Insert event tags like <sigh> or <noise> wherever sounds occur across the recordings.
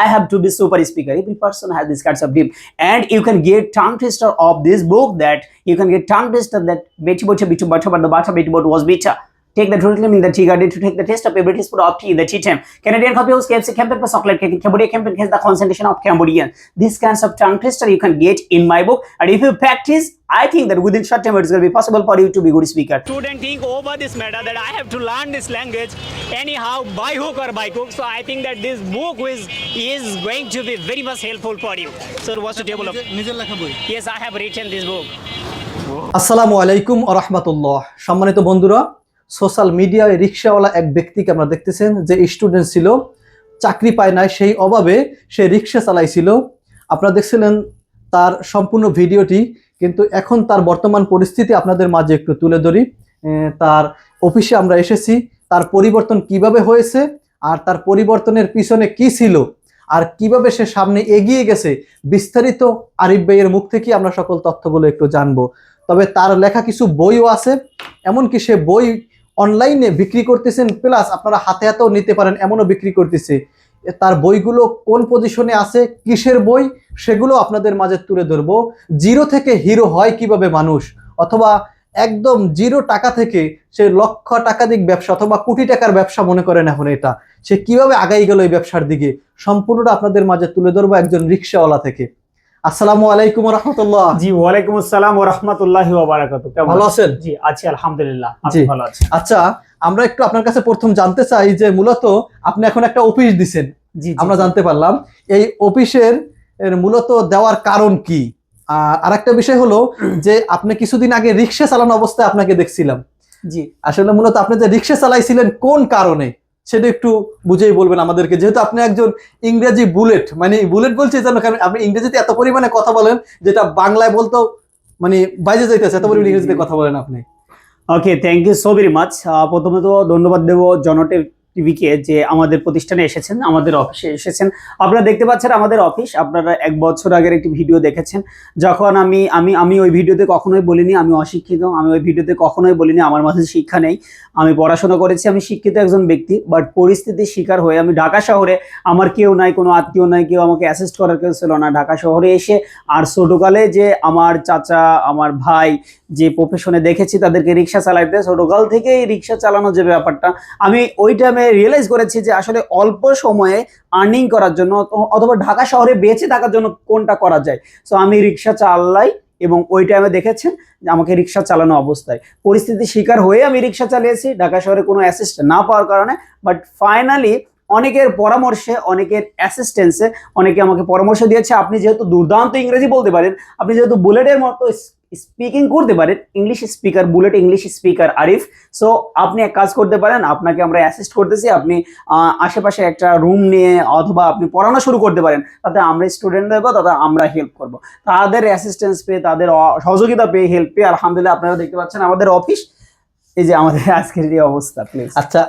I have to be super speaker. Every person has these kinds of dream, and you can get tongue twister of this book that you can get tongue twister that Betty Bocha Bitu Bata, but the Bata Betty was bitter. Take the total in the tea garden to take the taste of every teaspoon of tea in the tea time. Canadian coffee house KFC campaign for chocolate cake. Cambodia campaign has the concentration of Cambodian. These kinds of tongue twister you can get in my book, and if you practice, I think that within short time it's going to be possible for you to be good speaker. Student think over this matter that I have to learn this language anyhow by hook or by hook. So I think that this book is is going to be very much helpful for you. So what's the table of? Yes, I have written this book. আসসালামু আলাইকুম রহমতুল্লাহ সম্মানিত বন্ধুরা social মিডিয়ায় রিক্সাওয়ালা এক ব্যক্তিকে আমরা দেখতেছেন যে স্টুডেন্ট ছিল, চাকরি পায় নাই, সেই অভাবে সে রিক্সা চালাইছিল। আপনারা দেখছিলেন তার সম্পূর্ণ ভিডিওটি, কিন্তু এখন তার বর্তমান পরিস্থিতি আপনাদের মাঝে একটু তুলে ধরি। তার অফিসে আমরা এসেছি, তার পরিবর্তন কীভাবে হয়েছে, আর তার পরিবর্তনের পিছনে কি ছিল, আর কীভাবে সে সামনে এগিয়ে গেছে, বিস্তারিত আরিফ ভাইয়ের মুখ থেকে আমরা সকল তথ্যগুলো একটু জানব। তবে তার লেখা কিছু বইও আছে, এমনকি সে বই অনলাইনে বিক্রি করতেছেন প্লাস আপনারা হাতে হাতেও নিতে পারেন, এমনও বিক্রি করতেছে। তার বইগুলো কোন পজিশনে আছে, কিসের বই, সেগুলো আপনাদের মাঝে তুলে ধরবো। জিরো থেকে হিরো হয় কীভাবে মানুষ? অথবা একদম জিরো টাকা থেকে সে লক্ষ টাকাধিক ব্যবসা, অথবা কোটি টাকার ব্যবসা মনে করেন এখন এটা। সে কীভাবে আগাই গেল এই ব্যবসার দিকে? সম্পূর্ণটা আপনাদের মাঝে তুলে ধরবো একজন রিক্সাওয়ালা থেকে। আসসালামু আলাইকুম রহমতুল্লাহ। জি ওয়ালাইকুম আসসালাম ও রহমতুল্লাহি ভালো আছেন? জি আছি আলহামদুলিল্লাহ জি। ভালো আছেন? আচ্ছা আমরা একটু আপনার কাছে প্রথম জানতে চাই যে মূলত আপনি এখন একটা অফিস দিছেন। জি আমরা জানতে পারলাম এই অফিসের মূলত দেওয়ার কারণ কি? আর আরেকটা বিষয় হলো যে আপনি কিছুদিন আগে রিক্সা চালানো অবস্থায় আপনাকে দেখছিলাম। জি। আসলে মূলত আপনি যে রিক্সা চালাইছিলেন কোন কারণে? সেটা একটু বুঝেই বলবেন আমাদেরকে। যেহেতু আপনি একজন ইংরেজি বুলেট মানে বুলেট বলছি যেন কারণ আপনি ইংরেজিতে এত পরিমাণে কথা বলেন যেটা বাংলায় বলতেও মানে বাইরে যাইতেছে এত পরিমাণে ইংরেজিতে কথা বলেন আপনি। Okay thank you so very প্রথমে তো ধন্যবাদ দেবো জনটে টিভিকে যে আমাদের প্রতিষ্ঠানে এসেছেন, আমাদের অফিসে এসেছেন। আপনারা দেখতে পাচ্ছেন আমাদের অফিস। আপনারা এক বছর আগের একটি ভিডিও দেখেছেন। যখন আমি আমি আমি ওই ভিডিওতে কখনোই বলিনি আমি অশিক্ষিত, আমি ওই ভিডিওতে কখনোই বলিনি আমার মাঝে শিক্ষা নেই। আমি পড়াশোনা করেছি, আমি শিক্ষিত একজন ব্যক্তি বাট পরিস্থিতির শিকার হয়ে আমি ঢাকা শহরে আমার কেউ নাই, কোনো আত্মীয় নাই, কেউ আমাকে অ্যাসিস্ট করার কেউ ছিল না। ঢাকা শহরে এসে আর ছোটোকালে যে আমার চাচা, আমার ভাই যে প্রফেশনে দেখেছি তাদেরকে রিক্সা চালাইতে ছোটোকাল থেকেই রিক্সা চালানো যে ব্যাপারটা, আমি ওই টাইমে রিয়েলাইজ করেছি যে আসলে অল্প সময়ে আর্নিং করার জন্য অথ- অথবা ঢাকা শহরে বেঁচে থাকার জন্য কোনটা করা যায়? সো আমি রিক্সা চালাই এবং ওই টাইমে দেখেছেন আমাকে রিক্সা চালানো অবস্থায়। পরিস্থিতির শিকার হয়ে আমি রিক্সা চালিয়েছি, ঢাকা শহরে কোনো অ্যাসিস্ট না পাওয়ার কারণে বাট ফাইনালি অনেকের পরামর্শে, অনেকের অ্যাসিস্ট্যান্সে অনেকে আমাকে পরামর্শ দিয়েছে, আপনি যেহেতু দুর্দান্ত ইংরেজি বলতে পারেন, আপনি যেহেতু বুলেটের মতো স্পিকিং করতে পারেন English speaker bullet English speaker Arif so আপনি এক কাজ করতে পারেন, আপনাকে আমরা অ্যাসিস্ট করতেছি, আপনি আশেপাশে একটা রুম নিয়ে অথবা আপনি পড়ানো শুরু করতে পারেন, তাতে আমরা স্টুডেন্ট দেবো তাতে আমরা হেল্প করব। তাদের অ্যাসিস্ট্যান্স পেয়ে, তাদের সহযোগিতা পেয়ে হেল্প পেয়ে, আলহামদুলিল্লাহ আপনারা দেখতে পাচ্ছেন আমাদের অফিস এই যে আমাদের আজকের এই অবস্থা প্লিজ আচ্ছা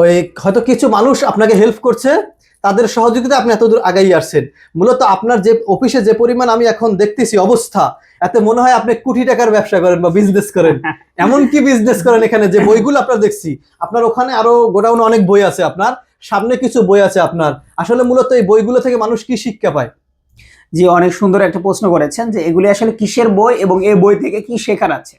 ওই হয়তো কিছু মানুষ আপনাকে হেল্প করছে তাদের সহযোগিতা আপনি এতদূর আগাই আসছেন। মূলত আপনার যে অফিসে যে পরিমাণ আমি এখন দেখতেছি অবস্থা এতে মনে হয় আপনি কোটি টাকার ব্যবসা করেন বা বিজনেস করেন। এমন কি বিজনেস করেন এখানে যে বইগুলো আপনার দেখছি। আপনার ওখানে আরও গোডাউনে অনেক বই আছে আপনার সামনে কিছু বই আছে আপনার। আসলে মূলত এই বইগুলো থেকে মানুষ কি শিক্ষা পায়? জি অনেক সুন্দর একটা প্রশ্ন করেছেন যে এগুলি আসলে কিসের বই এবং এই বই থেকে কি শেখার আছে?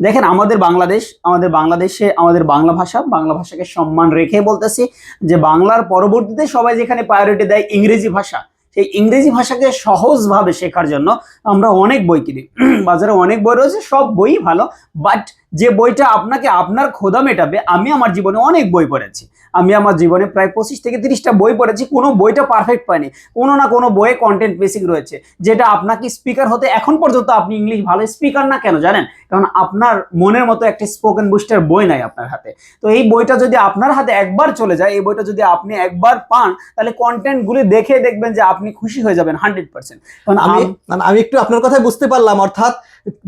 দেখেন আমাদের বাংলাদেশ, আমাদের বাংলাদেশে, আমাদের বাংলা ভাষা, বাংলা ভাষাকে সম্মান রেখে বলতেছি যে বাংলার পরবর্তীতে সবাই যেখানে প্রায়োরিটি দেয় ইংরেজি ভাষা। সেই ইংরেজি ভাষাকে সহজভাবে শেখার জন্য আমরা অনেক বই কিনি। বাজারে অনেক বই রয়েছে, সব বই ভালো বাট যে বইটা আপনাকে আপনার খোদা মেটাবে আমি আমার জীবনে অনেক বই পড়েছি। আমি আমার জীবনে প্রায় পঁচিশ থেকে তিরিশটা বই পড়েছি কোনো বইটা পারফেক্ট পাইনি। কোনো না কোনো বইয়ে কন্টেন্ট বেসিক রয়েছে যেটা আপনাকে স্পিকার হতে এখন পর্যন্ত আপনি ইংলিশ ভালো স্পিকার না কেন জানেন? কারণ আপনার মনের মতো একটা স্পোকেন বুস্টার বই নাই আপনার হাতে। তো এই বইটা যদি আপনার হাতে একবার চলে যায় এই বইটা যদি আপনি একবার পান তাহলে কন্টেন্ট গুলি দেখে দেখবেন যে আপনি খুশি হয়ে যাবেন হান্ড্রেড পার্সেন্ট কারণ আমি আমি একটু আপনার কথাই বুঝতে পারলাম অর্থাৎ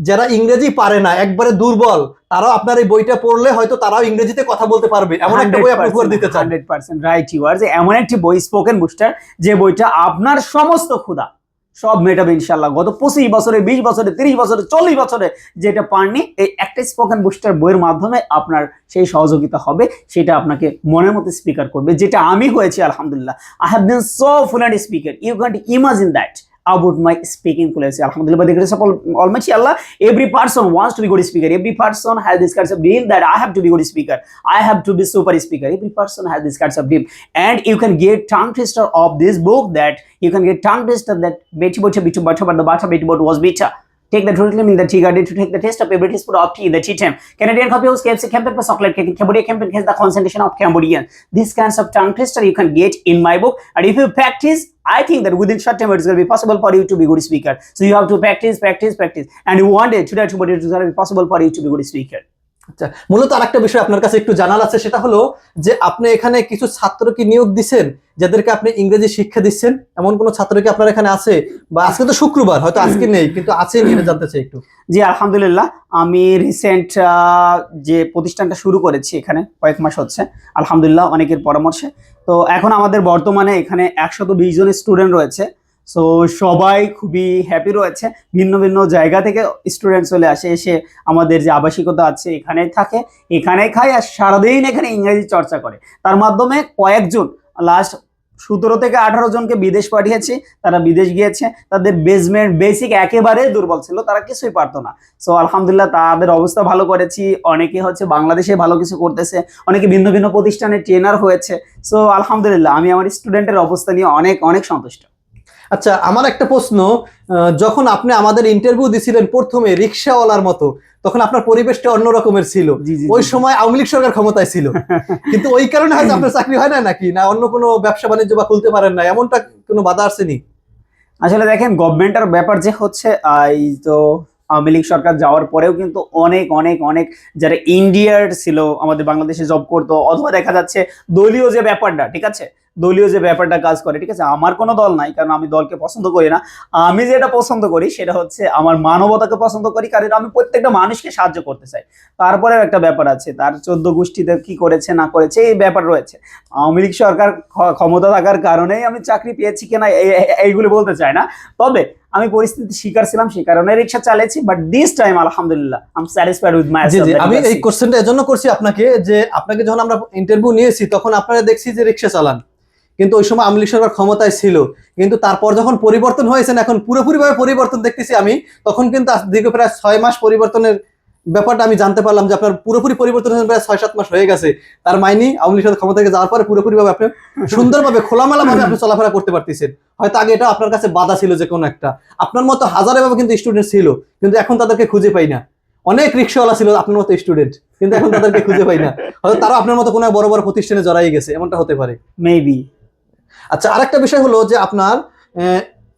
যারা ইংরেজি পারে না, একবারে দুর্বল, তারাও আপনার এই বইটা পড়লে হয়তো তারাও ইংরেজিতে কথা বলতে পারবে। এমন একটা বই আপনি উপহার দিতে চান। Hundred percent right you are যে এমন একটি বই স্পোকেন বুস্টার যে বইটা আপনার সমস্ত ক্ষুধা, সব মেটাবে ইনশাল্লাহ গত পঁচিশ বছরে, বিশ বছরে, তিরিশ বছরে, চল্লিশ বছরে যেটা পাননি, এই একটা স্পোকেন বুস্টার বইয়ের মাধ্যমে আপনার সেই সহযোগিতা হবে, সেটা আপনাকে মনের মতো স্পিকার করবে, যেটা আমি হয়েছি, আলহামদুলিল্লাহ। I have been so fluent speaker you can imagine that about my speaking fluency. Alhamdulillah, by the grace of all Almighty Allah, every person wants to be good speaker. Every person has this kind of dream that I have to be good speaker. I have to be super speaker. Every person has this kind of dream. And you can get tongue twister of this book that you can get tongue twister that Butter, but the butter Betty Bot was bitter. Take the truth in the tea garden to take the taste of every teaspoon of tea in the tea time. Canadian copy of KFC campaign for chocolate cake. Cambodia campaign has the concentration of Cambodian. These kinds of tongue twister you can get in my book. And if you practice, I think that within short time it's going to be possible for you to be good speaker. So you have to practice, practice, practice. And one day, today, tomorrow, it's going to be possible for you to be good speaker. আচ্ছা মূলত আরেকটা বিষয় আপনার কাছে একটু জানার আছে, সেটা হলো যে আপনি এখানে কিছু ছাত্রকে নিয়োগ দিচ্ছেন যাদেরকে আপনি ইংরেজি শিক্ষা দিচ্ছেন? এমন কোনো ছাত্র কি আপনার এখানে আছে? বা আজকে তো শুক্রবার, হয়তো আজকে নেই, কিন্তু আছে জানতে চাই একটু। জি, আলহামদুলিল্লাহ। আমি রিসেন্ট যে প্রতিষ্ঠানটা শুরু করেছি এখানে কয়েক মাস হচ্ছে, আলহামদুলিল্লাহ অনেকের পরামর্শে। তো এখন আমাদের বর্তমানে এখানে একশত বিশ জন স্টুডেন্ট রয়েছে। সো সবাই খুবই হ্যাপি রয়েছে। ভিন্ন ভিন্ন জায়গা থেকে স্টুডেন্ট চলে আসে, এসে আমাদের যে আবাসিকতা আছে এখানে থাকে, এখানে খায় আর সারাদিন এখানে ইংরেজি চর্চা করে। তার মাধ্যমে কয়েকজন লাস্ট সতেরো থেকে আঠারো জনকে বিদেশ পাঠিয়েছি, তারা বিদেশ গিয়েছে, তাদের বেসমেন্ট বেসিক একেবারে দুর্বল ছিল, তারা কিছুই পারতো না। সো আলহামদুলিল্লাহ তাদের অবস্থা ভালো করেছি, অনেকে হচ্ছে বাংলাদেশে ভালো কিছু করতেছে, অনেকে ভিন্ন ভিন্ন প্রতিষ্ঠানে ট্রেনার হয়েছে। সো আলহামদুলিল্লাহ, আমি আমার স্টুডেন্টের অবস্থা নিয়ে অনেক অনেক সন্তুষ্ট। আচ্ছা আমার একটা প্রশ্ন যখন আপনি আমাদের ইন্টারভিউ দিছিলেন প্রথমে রিক্সাওয়ালার মতো তখন আপনার পরিবেশটা অন্য রকমের ছিল। ওই সময় আওয়ামী লীগ সরকার ক্ষমতায় ছিল। <laughs> কিন্তু ওই কারণে হয়তো আপনার চাকরি হয় না নাকি? না অন্য কোনো ব্যবসা বাণিজ্য বা খুলতে পারেন না এমনটা কোনো বাধা আসেনি? আসলে দেখেন গভর্নমেন্টের ব্যাপার যে হচ্ছে এই তো আওয়ামী লীগ সরকার যাওয়ার পরেও কিন্তু অনেক অনেক অনেক যারা ইন্ডিয়ার ছিল আমাদের বাংলাদেশে জব করতো অথবা দেখা যাচ্ছে দলীয় যে ব্যাপারটা ঠিক আছে? দলীয় যে ব্যাপারটা কাজ করে ঠিক আছে? আমার কোনো দল নাই কারণ আমি দলকে পছন্দ করি না। আমি যেটা পছন্দ করি সেটা হচ্ছে আমার মানবতাকে পছন্দ করি কারণ আমি প্রত্যেকটা মানুষকে সাহায্য করতে চাই। তারপরেও একটা ব্যাপার আছে তার চোদ্দ গোষ্ঠীতে কি করেছে না করেছে এই ব্যাপার রয়েছে। আওয়ামী লীগ সরকার ক্ষমতা থাকার কারণেই আমি চাকরি পেয়েছি কিনা এই- এই- এইগুলো বলতে চাই না। তবে আমি পরিস্থিতি শিকার ছিলাম সেই কারণে রিক্সা চালিয়েছি বাট দিস টাইম আলহামদুলিল্লাহ I am satisfied with my আমি এই কোশ্চেনটা এজন্য করছি আপনাকে যে আপনাকে যখন আমরা ইন্টারভিউ নিয়েছি তখন আপনারা দেখছি যে রিক্সা চালান। কিন্তু ওই সময় আওয়ামী লীগ সরকার ক্ষমতায় ছিল। কিন্তু তারপর যখন পরিবর্তন হয়েছেন এখন পুরোপুরি ভাবে পরিবর্তন দেখতেছি আমি, তখন কিন্তু দীর্ঘ প্রায় ছয় মাস পরিবর্তনের ব্যাপারটা আমি জানতে পারলাম যে আপনার পুরোপুরি পরিবর্তন প্রায় ছয়, সাত মাস হয়ে গেছে। তার মাইনি আওয়ামী লীগ ক্ষমতা থেকে যাওয়ার পরে পুরোপুরি ভাবে আপনি সুন্দরভাবে খোলামেলা ভাবে আপনি চলাফেরা করতে পারতেছেন। হয়তো আগে এটা আপনার কাছে বাধা ছিল যে কোনো একটা। আপনার মতো হাজারে ভাবে কিন্তু স্টুডেন্ট ছিল, কিন্তু এখন তাদেরকে খুঁজে পাই না। অনেক রিক্সাওয়ালা ছিল আপনার মতো স্টুডেন্ট কিন্তু এখন তাদেরকে খুঁজে পাই না। হয়তো তারা আপনার মতো কোনো বড় বড় প্রতিষ্ঠানে জড়াই গেছে, এমনটা হতে পারে। মেবি আচ্ছা আরেকটা বিষয় হলো যে আপনার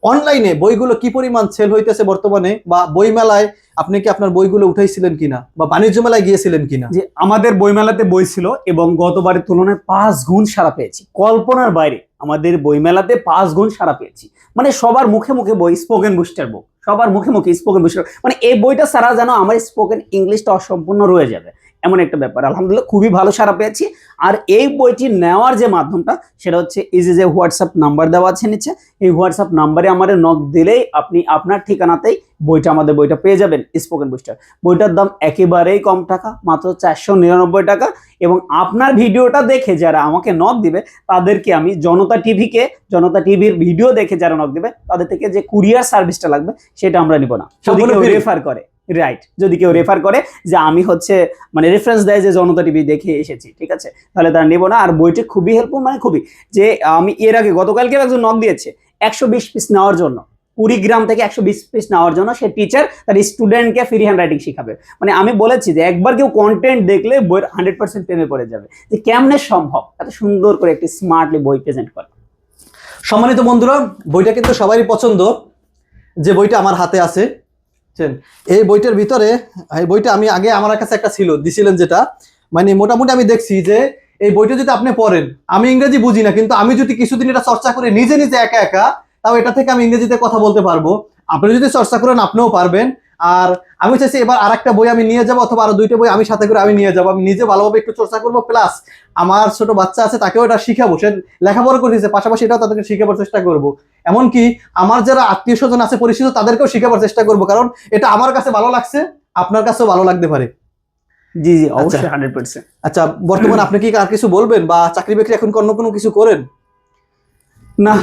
অনলাইনে বইগুলো কি পরিমাণ সেল হইতেছে বর্তমানে বা বই মেলায় আপনি কি আপনার বইগুলো উঠাইছিলেন কিনা বা বাণিজ্য মেলায় গিয়েছিলেন কিনা? যে আমাদের বইমেলাতে বই ছিল এবং গতবারের তুলনায় পাঁচ গুণ সারা পেয়েছি। কল্পনার বাইরে আমাদের বইমেলাতে পাঁচ গুণ সারা পেয়েছি। মানে সবার মুখে মুখে বই স্পোকেন বুস্টার বুক সবার মুখে মুখে স্পোকেন বুস্টার মানে এই বইটা সারা যেন আমার স্পোকেন ইংলিশটা অসম্পূর্ণ রয়ে যাবে। এমন একটা ব্যাপার। আলহামদুলিল্লাহ খুবই ভালো সারা পেয়েছি। আর এই বইটি নেওয়ার যে মাধ্যমটা সেটা হচ্ছে এই যে হোয়াটসঅ্যাপ নাম্বার দেওয়া আছে নিচে এই হোয়াটসঅ্যাপ নাম্বারে আমাদের নক দিলেই আপনি আপনার ঠিকানাতেই বইটা আমাদের বইটা পেয়ে যাবেন স্পোকেন বুস্টার বইটার দাম একেবারেই কম টাকা মাত্র চারশো নিরানব্বই টাকা। এবং আপনার ভিডিওটা দেখে যারা আমাকে নক দিবে তাদেরকে আমি জনতা টিভিকে জনতা টিভির ভিডিও দেখে যারা নক দিবে তাদের থেকে যে কুরিয়ার সার্ভিসটা লাগবে সেটা আমরা নিব না? রেফার করে। রাইট যদি কেউ রেফার করে যে আমি হচ্ছে মানে রেফারেন্স দেয় যে জনতা টিভি দেখে এসেছি, ঠিক আছে? তাহলে তারা নেব না। আর বইটি খুবই হেল্পফুল মানে খুবই যে আমি এর আগে গতকালকে একজন নক দিয়েছে, একশো বিশ পিস নেওয়ার জন্য। কুড়িগ্রাম থেকে একশো বিশ পিস নেওয়ার জন্য সে টিচার তার স্টুডেন্টকে ফ্রি হ্যান্ড রাইটিং শিখাবে। মানে আমি বলেছি যে একবার কেউ কন্টেন্ট দেখলে বইয়ের হান্ড্রেড পার্সেন্ট প্রেমে পড়ে যাবে। যে কেমনে সম্ভব? এত সুন্দর করে একটি স্মার্টলি বই প্রেজেন্ট করা। সম্মানিত বন্ধুরা, বইটা কিন্তু সবারই পছন্দ। যে বইটা আমার হাতে আছে? এই বইটার ভিতরে, এই বইটা আমি আগে আমার কাছে একটা ছিল, দিছিলেন যেটা। মানে মোটামুটি আমি দেখছি যে এই বইটা যদি আপনি পড়েন, আমি ইংরেজি বুঝি না, কিন্তু আমি যদি কিছুদিন এটা চর্চা করে, নিজে নিজে একা একা, তাও এটা থেকে আমি ইংরেজিতে কথা বলতে পারব। আপনি যদি চর্চা করেন, আপনিও পারবেন। আর আমি চাইছি এবার আরেকটা বই আমি নিয়ে যাব অথবা আরও দুইটা বই আমি সাথে করে আমি নিয়ে যাব। আমি নিজে ভালোভাবে একটু চর্চা করব প্লাস আমার ছোট বাচ্চা আছে তাকেও এটা শিখাবো। সে লেখাপড়া করতেছে পাশাপাশি এটাও তাদেরকে শিখাবার চেষ্টা করব। এমনকি আমার যারা আত্মীয় স্বজন আছে পরিচিত তাদেরকেও শিখাবার চেষ্টা করব কারণ এটা আমার কাছে ভালো লাগছে আপনার কাছেও ভালো লাগতে পারে। জি জি অবশ্যই হান্ড্রেড পার্সেন্ট আচ্ছা বর্তমানে আপনি কি আর কিছু বলবেন বা চাকরি বাকরি এখন অন্য কোনো কিছু করেন? না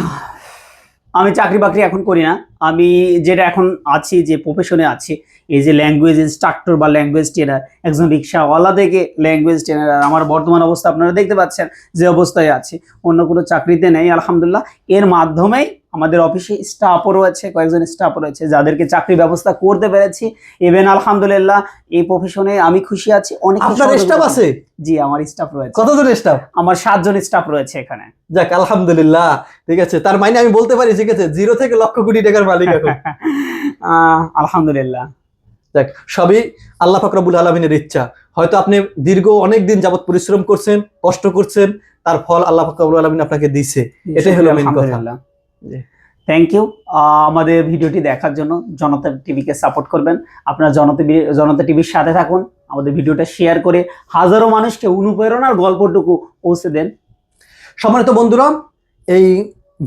আমি চাকরি বাকরি এখন করি না। আমি যেটা এখন আছি, যে প্রফেশনে আছি, এই যে ল্যাঙ্গুয়েজ ইনস্ট্রাক্টর বা ল্যাঙ্গুয়েজ ট্রেনার একজন রিক্সাওয়ালা থেকে ল্যাঙ্গুয়েজ ট্রেনার আমার বর্তমান অবস্থা আপনারা দেখতে পাচ্ছেন, যে অবস্থায় আছে। অন্য কোনো চাকরিতে নেই, আলহামদুলিল্লাহ। এর মাধ্যমেই আমাদের অফিসে স্টাফও রয়েছে কয়েকজন স্টাফও রয়েছে যাদেরকে চাকরি ব্যবস্থা করতে পেরেছি। ইভেন আলহামদুলিল্লাহ এই প্রফেশনে আমি খুশি আছি অনেক আপনার স্টাফ আছে? জি আমার স্টাফ রয়েছে। কতজন স্টাফ আমার সাতজন স্টাফ রয়েছে এখানে। যাক আলহামদুলিল্লাহ ঠিক আছে। তার মানে আমি বলতে পারি ঠিক আছে জিরো থেকে লক্ষ কোটি টাকার মালিক এখন। <laughs> আলহামদুলিল্লাহ। দেখ সবই আল্লাহ ফাকরাবুল আলমিনের ইচ্ছা। হয়তো আপনি দীর্ঘ অনেক দিন যাবত পরিশ্রম করছেন কষ্ট করছেন তার ফল আল্লাহ ফাকরাবুল আলমিন আপনাকে দিছে এটাই হলো main কথা। থ্যাংক ইউ আমাদের ভিডিওটি দেখার জন্য জনতা টিভিকে সাপোর্ট করবেন। আপনারা জনতা জনতা টিভির সাথে থাকুন, আমাদের ভিডিওটা শেয়ার করে হাজারো মানুষকে অনুপ্রেরণার গল্পটুকু পৌঁছে দেন। সম্মানিত বন্ধুরা, এই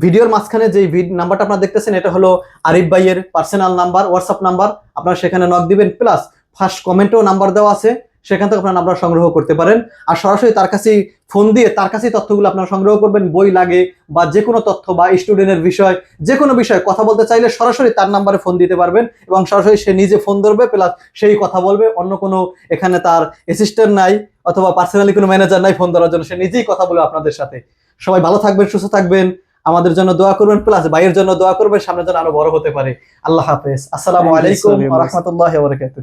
ভিডিওর মাঝখানে যে নাম্বারটা আপনারা দেখতেছেন, এটা হলো আরিফ ভাইয়ের পার্সোনাল নাম্বার হোয়াটসঅ্যাপ নাম্বার আপনারা সেখানে নক দিবেন প্লাস ফার্স্ট কমেন্টেও নাম্বার দেওয়া আছে। সেখান থেকে আপনারা নাম্বার সংগ্রহ করতে পারেন। আর সরাসরি তার কাছে ফোন দিয়ে তার কাছেই তথ্যগুলো আপনারা সংগ্রহ করবেন বই লাগে বা যে কোনো তথ্য বা স্টুডেন্টের বিষয় যে কোনো বিষয়ে কথা বলতে চাইলে সরাসরি তার নাম্বারে ফোন দিতে পারবেন এবং সরাসরি সে নিজে ফোন ধরবে প্লাস সেই কথা বলবে। অন্য কোনো এখানে তার অ্যাসিস্ট্যান্ট নাই অথবা পার্সোনালি কোনো ম্যানেজার নাই ফোন ধরার জন্য সে নিজেই কথা বলবে আপনাদের সাথে। সবাই ভালো থাকবেন সুস্থ থাকবেন আমাদের জন্য দোয়া করবেন প্লাস ভাইয়ের জন্য দোয়া করবেন সামনে যেন আরও বড় হতে পারে। আল্লাহ হাফেজ। আসসালামু আলাইকুম রহমতুল্লাহ বরকাত